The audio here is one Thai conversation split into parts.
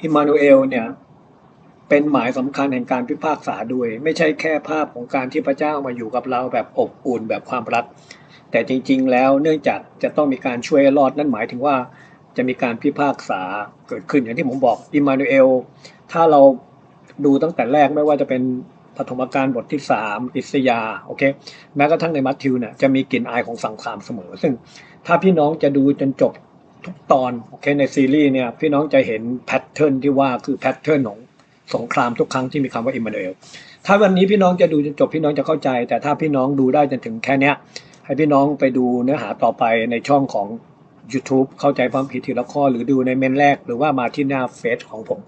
อิมานูเอลเนี่ยเป็นหมายสำคัญแห่งการพิพากษาด้วย ไม่ใช่แค่ภาพของการที่พระเจ้ามาอยู่กับเราแบบอบอุ่นแบบความรัก แต่จริงๆ แล้วเนื่องจากจะต้องมีการช่วยรอดนั่นหมายถึงว่าจะมีการพิพากษาเกิดขึ้นอย่างที่ผมบอกอิมานูเอลถ้าเราดูตั้งแต่แรกไม่ว่าจะเป็นปฐมกาลบทที่ 3 อิสยาโอเคแม้กระทั่งในมัทธิวเนี่ยจะมีกลิ่นอายของสังขารเสมอ ซึ่งถ้าพี่น้องจะดูจนจบ ทุกตอนโอเคในซีรีส์เนี่ยพี่น้องจะเห็นแพทเทิร์นที่ว่าคือแพทเทิร์นของสงครามทุกครั้งที่มีคำว่าอิมมานูเอลถ้าวันนี้พี่น้องจะดูจนจบพี่น้องจะเข้าใจ แต่ถ้าพี่น้องดูได้จนถึงแค่เนี้ย ให้พี่น้องไปดูเนื้อหาต่อไปในช่องของ YouTube เข้าใจความผิดทีละข้อ หรือดูในเมนแรก หรือว่ามาที่หน้าเฟซของผม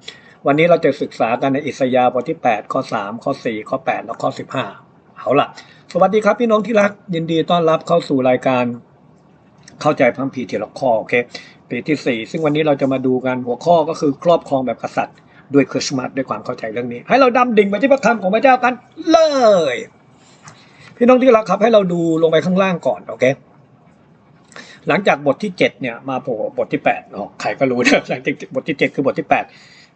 วันนี้เราจะศึกษากันในอิสยาห์บทที่ 8 ข้อ 3 ข้อ 4 ข้อ 8 และข้อ 15 เอาล่ะ สวัสดีครับพี่น้องที่รักยินดีต้อนรับเข้าสู่รายการ เข้าใจพระคัมภีร์ทีละข้อโอเคปีที่ 4 ซึ่งวันนี้เราจะมาดูกันหัวข้อก็คือครอบครองแบบกษัตริย์ ด้วยคริสต์มาสด้วยความเข้าใจเรื่องนี้ ให้เราดำดิ่งไปที่พระคำของพระเจ้ากันเลย พี่น้องที่รักครับให้เราดูลงไปข้างล่างก่อนโอเคหลังจากบทที่เจ็ดเนี่ยมาโผล่บทที่แปดอ๋อใครก็รู้นะหลังจากบทที่เจ็ดคือบทที่แปด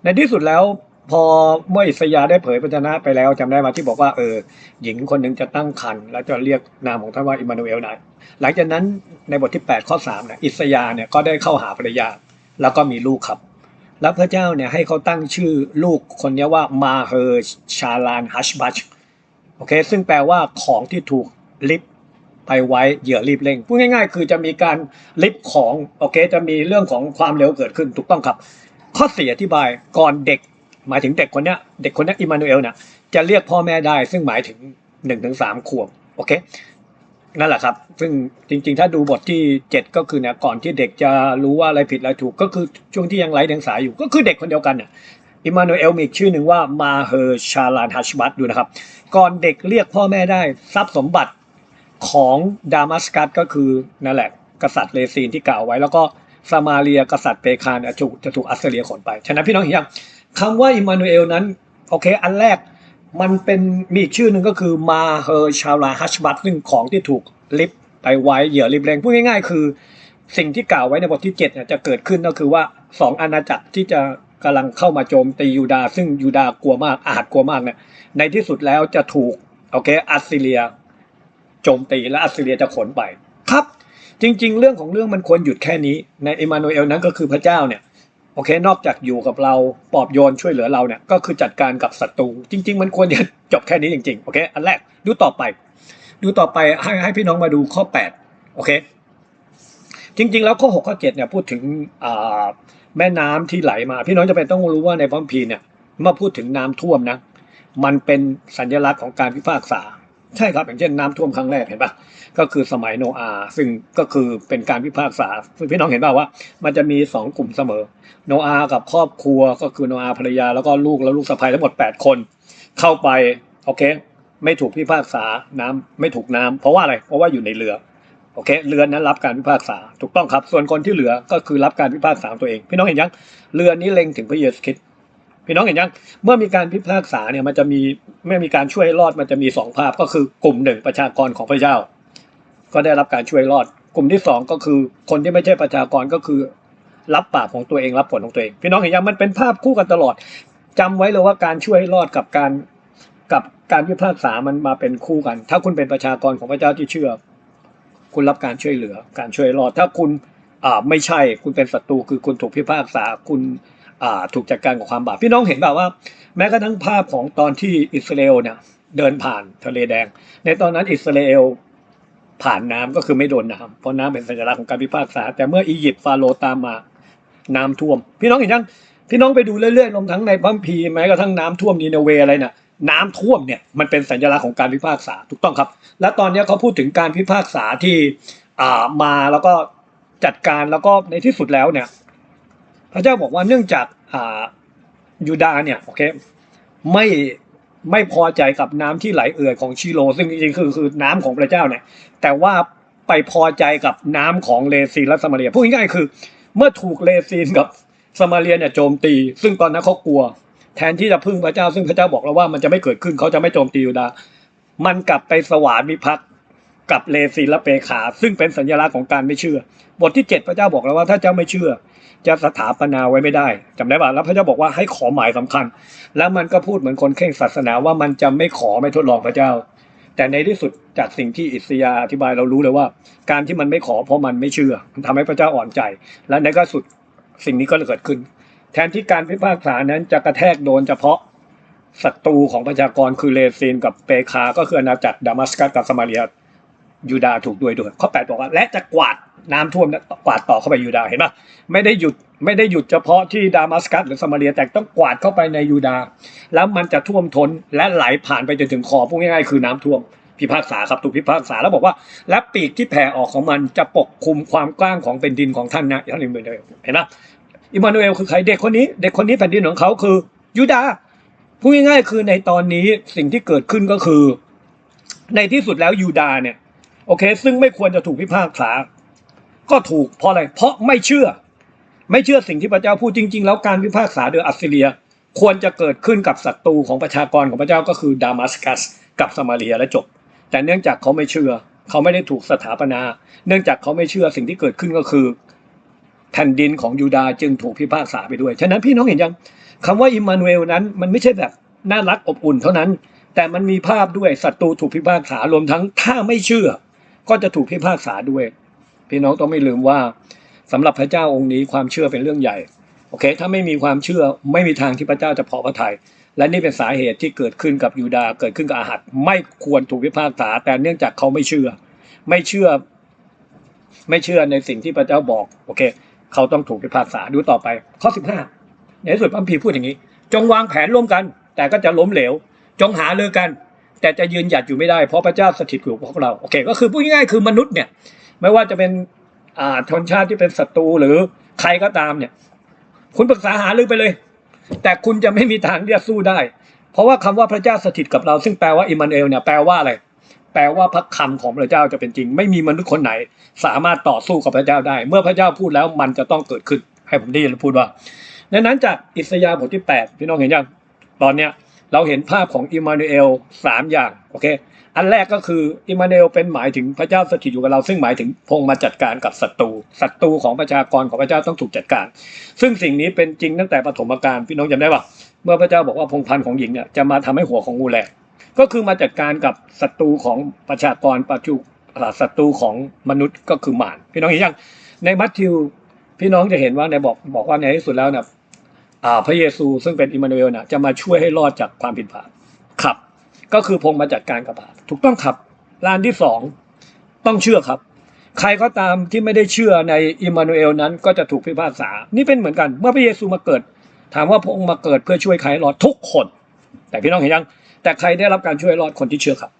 ในที่สุดแล้ว พอเมื่ออิสยาได้เผยพระชนะไปแล้วจำได้มาที่บอกว่าเออหญิงคนหนึ่งจะตั้งครรภ์แล้วจะเรียกนามของท่านว่าอิมานูเอลได้หลังจากนั้นในบทที่ 8 ข้อ3เนี่ยอิสยาเนี่ยก็ได้เข้าหาภรรยา แล้วก็มีลูกครับ แล้วพระเจ้าเนี่ยให้เขาตั้งชื่อลูกคนนี้ว่ามาเฮอร์ชาลานฮัชบัชโอเค ซึ่งแปลว่าของที่ถูกลิฟไปไว้เหยื่อรีบเร่งพูดง่ายๆ คือจะมีการลิฟของโอเค จะมีเรื่องของความเร็วเกิดขึ้นถูกต้องครับ ข้อสียอธิบายก่อนเด็ก หมายถึงเด็กคนเนี้ยเด็กคนนี้อิมานูเอลเนี่ยจะเรียกพ่อแม่ได้ ซึ่งหมายถึง1นถึงสามขวบโอเคนั่นแหละครับ ซึ่งจริง ๆ ถ้าดูบทที่7ก็คือเนี่ยก่อนที่เด็กจะรู้ว่าอะไรผิดอะไรถูก ก็คือช่วงที่ยังไร้เดียงสาอยู่ก็คือเด็กคนเดียวกันเนี่ยอิมานูเอลมีอีกชื่อหนึ่งว่ามาเฮอร์ชาลานฮัชบัตดูนะครับ ก่อนเด็กเรียกพ่อแม่ได้ทรัพย์สมบัติของดามัสกัสก็คือนั่นแหละ กษัตริย์เลซีนที่กล่าวไว้ แล้วก็ซามาเรียกษัตริย์เปคานจะถูกจะถูกอัสเซเรียขนไป ฉะนั้นพี่น้องเห็นยัง คำว่าอิมานูเอลนั้นโอเค อันแรกมันเป็นมีอีกชื่อหนึ่งก็คือมาเฮอร์ชาลาฮัชบัตซึ่งของที่ถูกลิฟไปไว้เหยื่อริบแรงพูดง่ายๆ คือ สิ่งที่กล่าวไว้ในบทที่7เนี่ยจะเกิดขึ้นก็คือว่าสองอาณาจักรที่จะกำลังเข้ามาโจมตียูดาห์ซึ่งยูดาห์กลัวมากอาจกลัวมากเนี่ยในที่สุดแล้วจะถูกโอเคอัสซีเรีย โจมตีและอัสซีเรียจะขนไป ครับ จริง ๆ เรื่องของเรื่องมันควรหยุดแค่นี้ในอิมมานูเอลนั้นก็คือพระเจ้าเนี่ย โอเค นอกจากอยู่กับเราปลอบโยนช่วยเหลือเราเนี่ยก็คือจัดการกับศัตรูจริง ๆ มันควรจะจบแค่นี้จริงๆโอเคอันแรกดูต่อไป ดูต่อไปให้ให้พี่น้องมาดูข้อ 8 โอเค จริง ๆ แล้วข้อ 6 ข้อ 7 เนี่ยพูดถึงแม่น้ำที่ไหลมา พี่น้องจะเป็นต้องรู้ว่าในพระคัมภีร์เนี่ยเมื่อพูดถึงน้ำท่วมนะมันเป็นสัญลักษณ์ของการพิพากษา ใช่ครับ อย่างเช่นน้ำท่วมครั้งแรกเห็นปะก็คือสมัยโนอาซึ่งก็คือเป็นการพิพากษาซึ่งพี่น้องเห็นป่าว่า มันจะมีสองกลุ่มเสมอ โนอากับครอบครัวก็คือโนอาภรรยาแล้วก็ลูกแล้วลูกสะใภ้ทั้งหมด 8 คน เข้าไปโอเค ไม่ถูกพิพากษาน้ำไม่ถูกน้ำเพราะว่าอะไรเพราะว่าอยู่ในเรือโอเคเรือนั้นรับการพิพากษาถูกต้องครับ ส่วนคนที่เหลือก็คือรับการพิพากษาตัวเอง พี่น้องเห็นยังเรือนี้เล็งถึงพระเยซูคริสต์ พี่น้องเห็นยัง เมื่อมีการพิพากษาเนี่ยมันจะมีเมื่อมีการช่วยรอดมันจะมีสองภาพก็คือกลุ่มหนึ่งประชากรของพระเจ้า ก็ได้รับการช่วยรอด กลุ่มที่สองก็คือคนที่ไม่ใช่ประชากรก็คือ รับบาปของตัวเองรับผลของตัวเอง พี่น้องเห็นยังมันเป็นภาพคู่กันตลอดจำไว้เลยว่าการช่วยรอดกับการกับการพิพากษามันมาเป็นคู่กัน ถ้าคุณเป็นประชากรของพระเจ้าที่เชื่อ คุณรับการช่วยเหลือ การช่วยรอด ถ้าคุณอ่าไม่ใช่คุณเป็นศัตรูคือคุณถูกพิพากษาคุณ ถูกจัดการกับความบาปพี่น้องเห็นแบบว่า แม้กระทั่งภาพของตอนที่อิสราเอลเนี่ยเดินผ่านทะเลแดง ในตอนนั้นอิสราเอลผ่านน้ำก็คือไม่โดนน้ำเพราะน้ำเป็นสัญลักษณ์ของการพิพากษา แต่เมื่ออียิปต์ฟาโรตามมาน้ำท่วม พี่น้องเห็นยังพี่น้องไปดูเรื่อยๆลงทั้งในพัมภีแม้กระทั่งน้ำท่วมนีนาเวอะไรน่ะน้ำท่วมเนี่ยมันเป็นสัญลักษณ์ของการพิพากษาถูกต้องครับ และตอนนี้เขาพูดถึงการพิพากษาที่อ่ามาแล้วก็จัดการแล้วก็ในที่สุดแล้วเนี่ย พระเจ้าบอกว่าเนื่องจากอ่ายูดาเนี่ยโอเคไม่ไม่พอใจกับน้ำที่ไหลเอื่อยของชิโล ซึ่งจริงๆคือคือน้ำของพระเจ้าเนี่ยแต่ว่าไปพอใจกับน้ำของเลซีนและสมาเรียพูดง่ายๆคือ เมื่อถูกเลซีนกับสมาเรียเนี่ยโจมตี ซึ่งตอนนั้นเขากลัว แทนที่จะพึ่งพระเจ้า ซึ่งพระเจ้าบอกแล้วว่ามันจะไม่เกิดขึ้นเขาจะไม่โจมตียูดา มันกลับไปสวามิภักดิ์กับเลซีนและเปขา ซึ่งเป็นสัญลักษณ์ของการไม่เชื่อ บทที่ 7 พระเจ้าบอกแล้วว่าถ้าเจ้าไม่เชื่อ จะสถาปนาไว้ไม่ได้จำได้ป่ะแล้วพระเจ้าบอกว่าให้ขอหมายสำคัญ แล้วมันก็พูดเหมือนคนเคร่งศาสนาว่ามันจะไม่ขอไม่ทดลองพระเจ้า แต่ในที่สุดจากสิ่งที่อิสยาอธิบายเรารู้เลยว่า การที่มันไม่ขอเพราะมันไม่เชื่อมันทำให้พระเจ้าอ่อนใจ และในที่สุดสิ่งนี้ก็เกิดขึ้น แทนที่การพิพากษานั้นจะกระแทกโดนเฉพาะศัตรูของประชากรคือเลซีนกับเปคา ก็คืออาณาจักรดามัสกัสกับสมาเรีย ยูดาถูกด้วยด้วยข้อแปดบอกว่า และจะกวาดน้ำท่วมกวาดต่อเข้าไปยูดาเห็นปะไม่ได้หยุดไม่ได้หยุดเฉพาะที่ดามัสกัสหรือสมาเรียแต่ต้องกวาดเข้าไปในยูดา แล้วมันจะท่วมท้นและไหลผ่านไปจนถึงคอพูดง่ายๆคือน้ำท่วมพิพากษาครับถูกพิพากษาแล้วบอกว่า และปีกที่แผ่ออกของมันจะปกคลุมความกว้างของเป็นดินของท่านนะท่านอิมมานูเอลเห็นไหมอิมมานูเอลคือใครเด็กคนนี้ เด็กคนนี้แผ่นดินของเขาคือยูดาพูดง่ายๆคือในตอนนี้สิ่งที่เกิดขึ้นก็คือ ในที่สุดแล้วยูดาเนี่ย โอเค ซึ่งไม่ควรจะถูกพิพากษา ก็ถูกเพราะอะไร เพราะไม่เชื่อ ไม่เชื่อสิ่งที่พระเจ้าพูดจริง ๆ แล้วการพิพากษาโดยอัสซีเรีย ควรจะเกิดขึ้นกับศัตรูของประชากรของพระเจ้าก็คือดามัสกัส กับสมาเรียและจบ แต่เนื่องจากเขาไม่เชื่อ เขาไม่ได้ถูกสถาปนา เนื่องจากเขาไม่เชื่อสิ่งที่เกิดขึ้นก็คือ แผ่นดินของยูดาห์จึงถูกพิพากษาไปด้วย ฉะนั้นพี่น้องเห็นยังคำว่าอิมมานูเอลนั้นมันไม่ใช่แบบน่ารักอบอุ่นเท่านั้น แต่มันมีภาพด้วยศัตรูถูกพิพากษารวมทั้งถ้าไม่เชื่อ ก็จะถูกพิพากษาด้วย พี่น้องต้องไม่ลืมว่าสำหรับพระเจ้าองค์นี้ความเชื่อเป็นเรื่องใหญ่โอเค ถ้าไม่มีความเชื่อไม่มีทางที่พระเจ้าจะพอพระทยัยและนี่เป็นสาเหตุที่เกิดขึ้นกับยูดาเกิดขึ้นกับอาหัดไม่ควรถูกพิพากษา แต่เนื่องจากเขาไม่เชื่อ ไม่เชื่อ ไม่เชื่อในสิ่งที่พระเจ้าบอกโอเค เขาต้องถูกพิพากษาดูต่อไป ข้อสิบห้าในสุดพระคัมภีพูดอย่างนี้ จงวางแผนร่วมกัน แต่ก็จะล้มเหลว จงหาเลือกัน แต่จะยืนหยัดอยู่ไม่ได้เพราะพระเจ้าสถิตอยู่กับพวกเราโอเค ก็คือพูดง่ายๆคือมนุษย์เนี่ย ไม่ว่าจะเป็นอ่าชนชาติที่เป็นศัตรูหรือใครก็ตามเนี่ย คุณปรึกษาหารือไปเลย แต่คุณจะไม่มีทางที่จะสู้ได้ เพราะว่าคำว่าพระเจ้าสถิตกับเรา ซึ่งแปลว่าอิมานเอลเนี่ยแปลว่าอะไรแปลว่าพระคำของพระเจ้าจะเป็นจริง ไม่มีมนุษย์คนไหน สามารถต่อสู้กับพระเจ้าได้ เมื่อพระเจ้าพูดแล้วมันจะต้องเกิดขึ้น ให้ผมได้ยินพูดว่าดังนั้นจากอิสยาห์บทที่แปดพี่น้องเห็นยังตอนเนี้ย เราเห็นภาพของอิมานูเอลสามอย่างโอเค อันแรกก็คืออิมานูเอลเป็นหมายถึงพระเจ้าสถิตอยู่กับเรา ซึ่งหมายถึงพงมาจัดการกับศัตรูศัตรูของประชากรของพระเจ้าต้องถูกจัดการ ซึ่งสิ่งนี้เป็นจริงตั้งแต่ปฐมกาลพี่น้องจำได้ปะเมื่อพระเจ้าบอกว่าพงพันธ์ของหญิงเนี่ยจะมาทำให้หัวของงูแหลกก็คือมาจัดการกับศัตรูของประชากรปัจจุศัตรูของมนุษย์ก็คือมารพี่น้องเห็นยังในมัทธิวพี่น้องจะเห็นว่าในบอกบอกว่าในที่สุดแล้วเนี่ย พระเยซูซึ่งเป็นอิมมานูเอลน่ะจะมาช่วยให้รอดจากความผิดพลาดครับ ก็คือพงมาจัดการกับบาปถูกต้องครับลานที่สองต้องเชื่อครับ ใครก็ตามที่ไม่ได้เชื่อในอิมมานูเอลนั้นก็จะถูกพิพากษา นี่เป็นเหมือนกัน เมื่อพระเยซูมาเกิด ถามว่าพระองค์มาเกิดเพื่อช่วยใครรอดทุกคน แต่พี่น้องเห็นยัง แต่ใครได้รับการช่วยรอดคนที่เชื่อครับ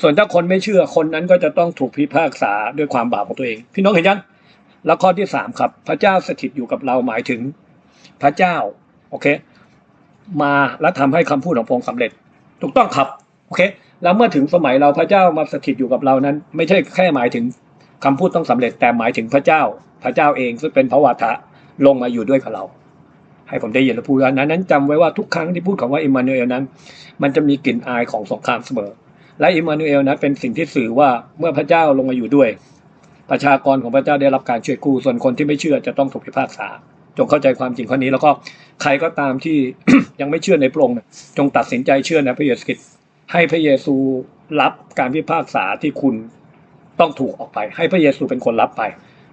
ส่วนถ้าคนไม่เชื่อคนนั้นก็จะต้องถูกพิพากษาด้วยความบาปของตัวเอง พี่น้องเห็นยังแล้วข้อที่สามครับ พระเจ้าสถิตอยู่กับเราหมายถึง พระเจ้าโอเค มาและทำให้คำพูดของพระองค์สำเร็จ ถูกต้องครับโอเค แล้วเมื่อถึงสมัยเราพระเจ้ามาสถิตอยู่กับเรานั้น ไม่ใช่แค่หมายถึงคำพูดต้องสำเร็จ แต่หมายถึงพระเจ้า พระเจ้าเองซึ่งเป็นพระวาทะลงมาอยู่ด้วยกับเรา ให้ผมได้ยินและพูดนั้นนั้นจำไว้ว่าทุกครั้งที่พูดคำว่าอิมมานูเอลนั้น มันจะมีกลิ่นอายของสงครามเสมอ และอิมมานูเอลนั้นเป็นสิ่งที่สื่อว่าเมื่อพระเจ้าลงมาอยู่ด้วย ประชากรของพระเจ้าได้รับการช่วยกู้ส่วนคนที่ไม่เชื่อจะต้องถูกพิพากษา จงเข้าใจความจริงข้อนี้แล้วก็ใครก็ตามที่ยังไม่เชื่อในพระองค์จงตัดสินใจเชื่อในพระเยซูคริสต์ให้พระเยซูรับการพิพากษาที่คุณต้องถูกออกไป ให้พระเยซูเป็นคนรับไป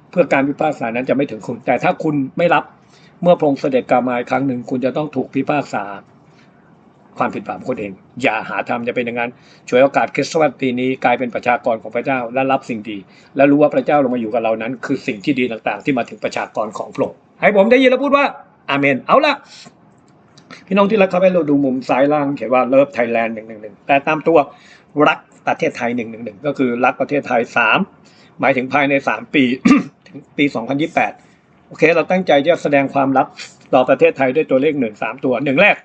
เพื่อการพิพากษานั้นจะไม่ถึงคุณ แต่ถ้าคุณไม่รับเมื่อพระองค์เสด็จกลับมาอีกครั้งหนึ่ง คุณจะต้องถูกพิพากษา ความผิดบาปของคนเอง อย่าหาทำจะเป็นอย่างนั้นช่วยโอกาสคริสต์มาสปีนี้กลายเป็นประชากรของพระเจ้าและรับสิ่งดี และรู้ว่าพระเจ้าลงมาอยู่กับเรานั้น คือสิ่งที่ดีต่างๆ ที่มาถึงประชากรของพระองค์ให้ผมได้ยินแล้วพูดว่าอาเมน เอาละพี่น้องที่รักครับให้เราดูมุมซ้ายล่างเขียนว่าเลิฟไทยแลนด์หนึ่งหนึ่งหนึ่งแต่ตามตัวรักประเทศไทยหนึ่งหนึ่งหนึ่งก็คือรักประเทศไทยสามหมายถึงภายในสามปีถึงปีสองพันยี่สิบแปดโอเค เราตั้งใจจะแสดงความรักต่อประเทศไทยด้วยตัวเลขหนึ่งสามตัวหนึ่งแรก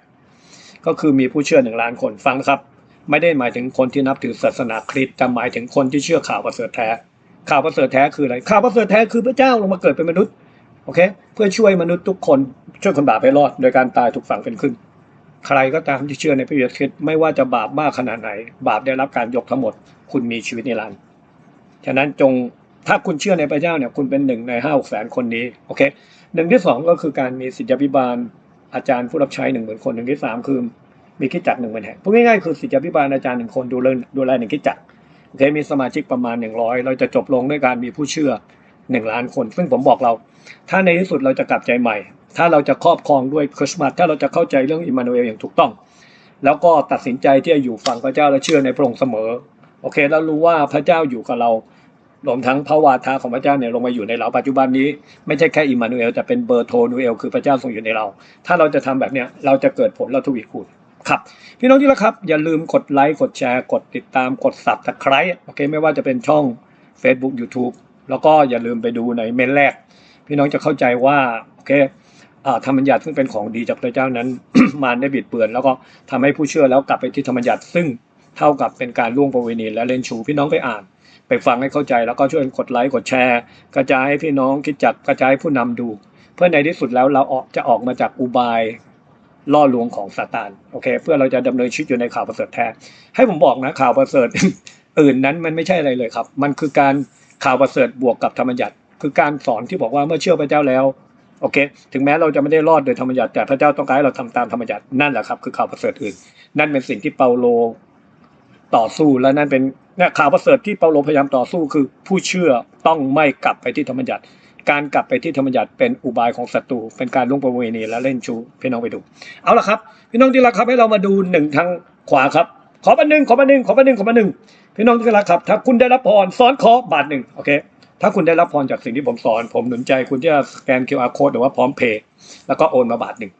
ก็คือมีผู้เชื่อหนึ่งล้านคนฟังครับ ไม่ได้หมายถึงคนที่นับถือศาสนาคริสต์แต่หมายถึงคนที่เชื่อข่าวประเสริฐแท้ ข่าวประเสริฐแท้คืออะไรข่าวประเสริฐแท้คือพระเจ้าลงมาเกิดเป็นมนุษย์โอเคเพื่อช่วยมนุษย์ทุกคนช่วยคนบาปให้รอด โดยการตายถูกฝังเป็นขึ้น ใครก็ตามที่เชื่อในพระเยซูคริสต์ไม่ว่าจะบาปมากขนาดไหน บาปได้รับการยกทั้งหมด คุณมีชีวิตนิรันดร์ฉะนั้นจงถ้าคุณเชื่อในพระเจ้าเนี่ยคุณเป็นหนึ่งในห้าหกแสนคนนี้โอเคหนึ่งที่สองก็คือการมีสิทธิพิบาล อาจารย์ผู้รับใช้หนึ่งหมื่นคนหนึ่งที่สามคือมีคิดจักรหนึ่งหมื่นแห่งพูดง่ายๆคือสิทธิพิบาลอาจารย์หนึ่งคนดูแลดูแลหนึ่งคิดจักรโอเคมีสมาชิกประมาณหนึ่งร้อยเราจะจบลงด้วยการมีผู้เชื่อหนึ่งล้านคน ซึ่งผมบอกเรา ถ้าในที่สุดเราจะกลับใจใหม่ ถ้าเราจะครอบครองด้วยคริสต์มาสถ้าเราจะเข้าใจเรื่องอิมมานูเอลอย่างถูกต้อง แล้วก็ตัดสินใจที่จะอยู่ฝั่งพระเจ้าและเชื่อในพระองค์เสมอโอเคแล้วรู้ว่าพระเจ้าอยู่กับเรา รวมทั้งพระวาทาของพระเจ้าเนี่ยลงมาอยู่ในเราปัจจุบันนี้ไม่ใช่แค่อิมานูเอลแต่เป็นเบอร์โทนูเอลคือพระเจ้าทรงอยู่ในเรา ถ้าเราจะทำแบบเนี้ยเราจะเกิดผลเราทวีคูณครับพี่น้องที่รักครับ อย่าลืมกดไลค์กดแชร์กดติดตามกดสับตะไคร้โอเคไม่ว่าจะเป็นช่อง Facebook YouTube แล้วก็อย่าลืมไปดูในเมนแรก พี่น้องจะเข้าใจว่าโอเคธรรมบัญญัติซึ่งเป็นของดีจากพระเจ้านั้นมารได้บิดเบือน แล้วก็ทำให้ผู้เชื่อแล้วกลับไปที่ธรรมบัญญัติซึ่งเท่ากับเป็นการล่วงประเวณีและเล่นชูพี่น้องไปอ่าน ไปฟังให้เข้าใจแล้วก็ช่วยกดไลค์กดแชร์ กระจายให้พี่น้องคิดจักกระจายให้ผู้นำดู เพื่อในที่สุดแล้วเราออกจะออกมาจากอุบายล่อลวงของซาตานโอเค เพื่อเราจะดำเนินชีวิตอยู่ในข่าวประเสริฐแท้ให้ผมบอกนะข่าวประเสริฐอื่นนั้นมันไม่ใช่อะไรเลยครับ มันคือการข่าวประเสริฐบวกกับธรรมญัติคือการสอนที่บอกว่าเมื่อเชื่อพระเจ้าแล้วโอเค ถึงแม้เราจะไม่ได้รอดโดยธรรมญัติแต่พระเจ้าต้องการให้เราทำตามธรรมญญัตินั่นแหละครับคือข่าวประเสริฐอื่น นั่นเป็นสิ่งที่เปาโล ต่อสู้และนั่นเป็นเนี่ยข่าวประเสริฐที่เปาโลพยายามต่อสู้คือ ผู้เชื่อต้องไม่กลับไปที่ธรรมัญญัติการกลับไปที่ธรรมัญญัติเป็นอุบายของศัตรูเป็นการล่วงประเวณีและเล่นชูพี่น้องไปดูเอาละครับ พี่น้องที่รักครับให้เรามาดูหนึ่งทางขวาครับ ขอบันหนึ่งขอบันหนึ่งขอบันหนึ่งขอบันหนึ่งพี่น้องที่รักครับ ถ้าคุณได้รับพรสอนขอบาทหนึ่งโอเคถ้าคุณได้รับพรจากสิ่งที่ผมสอน ผมหนุนใจคุณที่จะสแกน QR code หรือว่าพร้อมเพย์แล้วก็โอนมาบาทหนึ่ง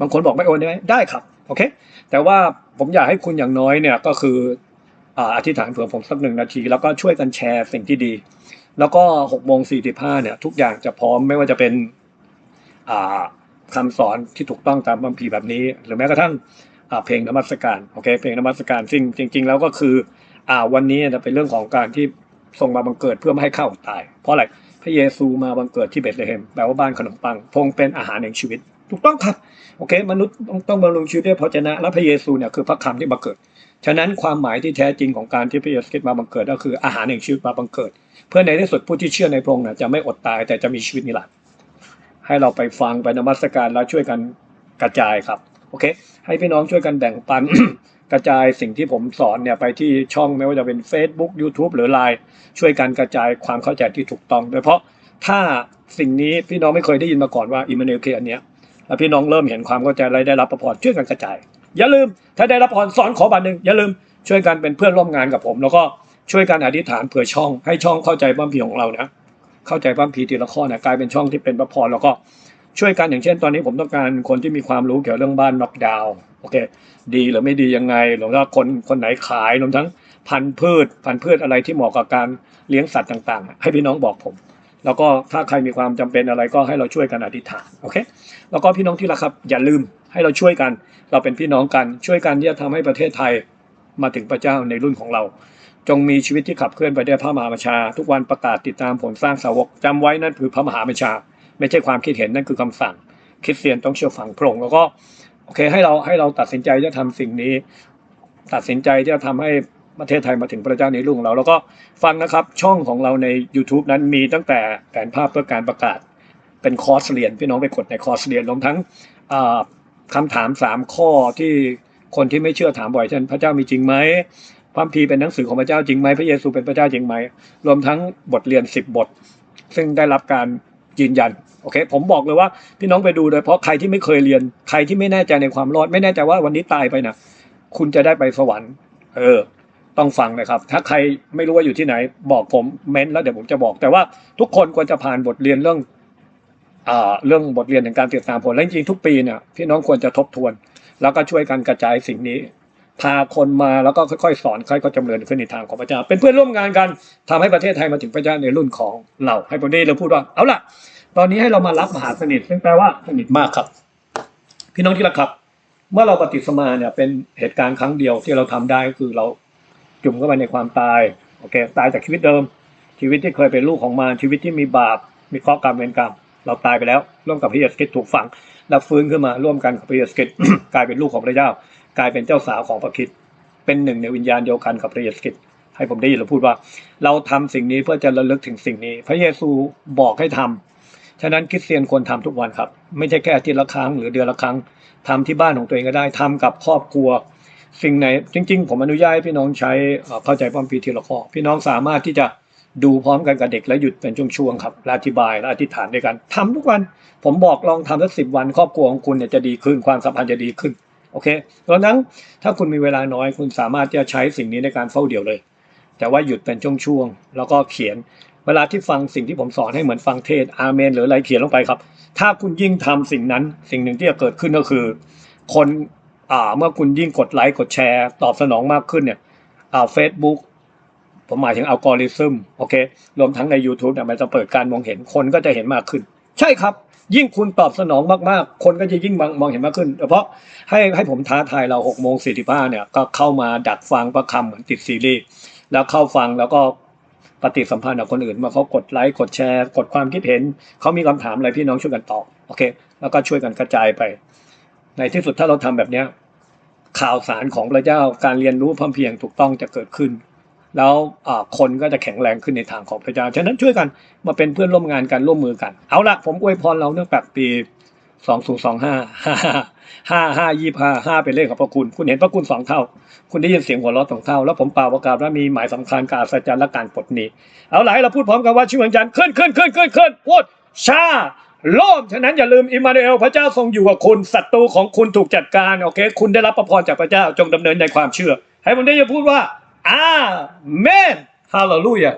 บางคนบอกไม่โอนได้ไหมได้ครับโอเคแต่ว่าผมอยากให้คุณอย่างน้อยเนี่ยก็คือ อ่าอธิษฐานเผื่อผมสักหนึ่งนาที แล้วก็ช่วยกันแชร์สิ่งที่ดี แล้วก็หกโมงสี่สิบห้าเนี่ย ทุกอย่างจะพร้อมไม่ว่าจะเป็นอ่าคำสอนที่ถูกต้องตามบัมพีแบบนี้ หรือแม้กระทั่งอ่าเพลงนมัสการโอเคเพลงนมัสการซึ่งจริง ๆ แล้วก็คืออ่าวันนี้จะเป็นเรื่องของการที่ทรงมาบังเกิดเพื่อไม่ให้ข้าตาย เพราะอะไรพระเยซูมาบังเกิดที่เบธเลเฮมแปลว่าบ้านขนมปังพงเป็นอาหารแห่งชีวิต ถูกต้องครับ โอเค มนุษย์ต้องต้องบำรุงชีวิตด้วยพระเจนะและพระเยซูเนี่ยคือพระคำที่มาเกิด ฉะนั้นความหมายที่แท้จริงของการที่พระเยซูคริสต์มาบังเกิด ก็คืออาหารแห่งชีวิตมาบังเกิด เพื่อในที่สุดผู้ที่เชื่อในพระองค์จะไม่อดตายแต่จะมีชีวิตนิรันดร์ให้เราไปฟังไปนมัสการแล้วช่วยกันกระจายครับโอเค ให้พี่น้องช่วยกันแบ่งปันกระจายสิ่งที่ผมสอนเนี่ยไปที่ช่องไม่ว่าจะเป็น Facebook YouTube หรือ Line ช่วยกันกระจายความเข้าใจที่ถูกต้องโดยเฉพาะถ้าสิ่งนี้พี่น้องไม่เคยได้ยินมาก่อนว่าอิม a น u เ l เคอันเนี้ยแล้วพี่น้องเริ่มเห็นความเข้าใจและได้รับประพรช่วยกันกระจาย อย่าลืมถ้าได้รับพรสอนขอบาทหนึ่งอย่าลืมช่วยกันเป็นเพื่อนร่วมงานกับผม แล้วก็ช่วยกันอธิษฐานเผื่อช่องให้ช่องเข้าใจบ้ามพีของเรานะเข้าใจบ้ามพีทีละข้อนะกลายเป็นช่องที่เป็นประพรแล้วก็ช่วยกันอย่างเช่นตอนนี้ผมต้องการคนที่มีความรู้เกี่ยวกับเรื่องบ้านน็อกดาวน์โอเค ดีหรือไม่ดียังไงหรือว่าคนคนไหนขายรวมทั้งพันธุ์พืช พันธุ์พืชอะไรที่เหมาะกับการเลี้ยงสัตว์ต่าง ๆ ให้พี่น้องบอกผม แล้วก็ถ้าใครมีความจำเป็นอะไรก็ให้เราช่วยกันอธิษฐานโอเคแล้วก็พี่น้องที่รักครับอย่าลืมให้เราช่วยกัน เราเป็นพี่น้องกันช่วยกันที่จะทำให้ประเทศไทยมาถึงพระเจ้าในรุ่นของเรา จงมีชีวิตที่ขับเคลื่อนไปด้วยพระมหาบัญชา ทุกวันประกาศติดตามผลสร้างสาวกจำไว้นั่นคือพระมหาบัญชา ไม่ใช่ความคิดเห็นนั่นคือคำสั่งคริสเตียนต้องเชื่อฟังพระองค์แล้วก็โอเคให้เราให้เราตัดสินใจจะทำสิ่งนี้ ตัดสินใจที่จะทำให้ ประเทศไทยมาถึงพระเจ้าในรุ่งของเราแล้วก็ฟังนะครับช่องของเราใน YouTube นั้นมีตั้งแต่แผนภาพเพื่อการประกาศ เป็นคอร์สเรียนพี่น้องไปกดในคอร์สเรียนรวมทั้งคำถามสามข้อที่คนที่ไม่เชื่อถามบ่อยเช่นพระเจ้ามีจริงไหมพระคัมภีเป็นหนังสือของพระเจ้าจริงไหมพระเยซูเป็นพระเจ้าจริงไหมรวมทั้งบทเรียน 10 บท ซึ่งได้รับการยืนยันโอเคผมบอกเลยว่าพี่น้องไปดูโดยเพราะใครที่ไม่เคยเรียนใครที่ไม่แน่ใจในความรอด ไม่แน่ใจว่าวันนี้ตายไปนะคุณจะได้ไปสวรรค์ เออ ต้องฟังนะครับ ถ้าใครไม่รู้ว่าอยู่ที่ไหน บอกผมเม้นแล้วเดี๋ยวผมจะบอก แต่ว่าทุกคนควรจะผ่านบทเรียนเรื่องอ่าเรื่องบทเรียนในการติดตามผลและจริงๆทุกปีเนี่ยพี่น้องควรจะทบทวน แล้วก็ช่วยกันกระจายสิ่งนี้ พาคนมาแล้วก็ค่อยๆสอนค่อยๆจำเริญขึ้นในทางของพระเจ้า เป็นเพื่อนร่วมงานกันทำให้ประเทศไทยมาถึงพระเจ้าในรุ่นของเรา ให้พอดีเราพูดว่าเอาล่ะ ตอนนี้ให้เรามารับมหาสนิทซึ่งแปลว่าสนิทมากครับ พี่น้องที่รักครับ เมื่อเราปฏิสมาเนี่ยเป็นเหตุการณ์ครั้งเดียวที่เราทำได้ก็คือเรา จุ่มเข้าไปในความตายโอเคตายจากชีวิตเดิม ชีวิตที่เคยเป็นลูกของมารชีวิตที่มีบาปมีข้อกรรมเวรกรรม เราตายไปแล้ว ร่วมกับพระเยซูคริสต์ถูกฝังแล้วฟื้นขึ้นมาร่วมกันกับพระเยซูคริสต์กลายเป็นลูกของพระเจ้ากลายเป็นเจ้าสาวของพระคริสต์เป็นหนึ่งในวิญญาณเดียวกันกับพระเยซูคริสต์ให้ผมได้ยินเราพูดว่า เราทำสิ่งนี้เพื่อจะระลึกถึงสิ่งนี้ พระเยซูบอกให้ทำฉะนั้นคริสเตียนควรทำทุกวันครับ ไม่ใช่แค่อาทิตย์ละครั้งหรือเดือนละครั้งทำที่บ้านของตัวเองก็ได้ทำกับครอบครัว สิ่งไหนจริง ๆ ผมอนุญาตให้พี่น้องใช้เข้าใจพร้อมพีทีละข้อ พี่น้องสามารถที่จะดูพร้อมกันกับเด็กและหยุดเป็นช่วงๆครับอธิบายและอธิษฐานด้วยกันทำทุกวัน ผมบอกลองทำสักสิบวัน ครอบครัวของคุณเนี่ยจะดีขึ้นความสัมพันธ์จะดีขึ้นโอเคดังนั้นถ้าคุณมีเวลาน้อยคุณสามารถที่จะใช้สิ่งนี้ในการเฝ้าเดี่ยวเลย แต่ว่าหยุดเป็นช่วงๆแล้วก็เขียน เวลาที่ฟังสิ่งที่ผมสอนให้เหมือนฟังเทศอาเมน หรืออะไรเขียนลงไปครับ ถ้าคุณยิ่งทำสิ่งนั้นสิ่งหนึ่งที่จะเกิดขึ้นก็คือ คน อ่า เมื่อคุณยิ่งกดไลค์กดแชร์ ตอบสนองมากขึ้นเนี่ยอ่าเฟซบุ๊กผมหมายถึงอัลกอริทึมโอเค รวมทั้งใน YouTube เนี่ยมันจะเปิดการมองเห็นคนก็จะเห็นมากขึ้น ใช่ครับ ยิ่งคุณตอบสนองมากๆ คนก็จะยิ่งมองมองเห็นมากขึ้นเฉพาะให้ให้ผมท้าทายเรา6โมง45เนี่ยก็เข้ามาดักฟังประคำเหมือนติดซีรีส์แล้วเข้าฟังแล้วก็ปฏิสัมพันธ์กับคนอื่นมาเขากดไลค์กดแชร์ กดความคิดเห็น เขามีคำถามอะไรพี่น้องช่วยกันตอบโอเค แล้วก็ช่วยกันกระจายไป ในที่สุดถ้าเราทำแบบเนี้ย ข่าวสารของพระเจ้าการเรียนรู้พร้อมเพียงถูกต้องจะเกิดขึ้น แล้วคนก็จะแข็งแรงขึ้นในทางของพระเจ้า ฉะนั้นช่วยกันมาเป็นเพื่อนร่วมงานกันร่วมมือกัน เอาละผมอวยพรเราเนื่องจากปีสองศูนย์สองห้าห้าห้ายี่ห้าห้าเป็นเลขของพระคุณ คุณเห็นพระคุณสองเท่า คุณได้ยินเสียงหัวเราะสองเท่า แล้วผมเป่าประกาศว่ามีหมายสำคัญการสัจจรรย์และการปลดหนี้ เอาละให้เราพูดพร้อมกันว่าชื่อวันจันขึ้นขึ้นขึ้นขึ้นขึ้นพูดชา โลมฉะนั้นอย่าลืมอิมมานูเอลพระเจ้าทรงอยู่กับคุณศัตรูของคุณถูกจัดการโอเค คุณได้รับพระพรจากพระเจ้าจงดำเนินในความเชื่อ ให้ผมได้ยินพูดว่าอาเมนฮาเลลูยา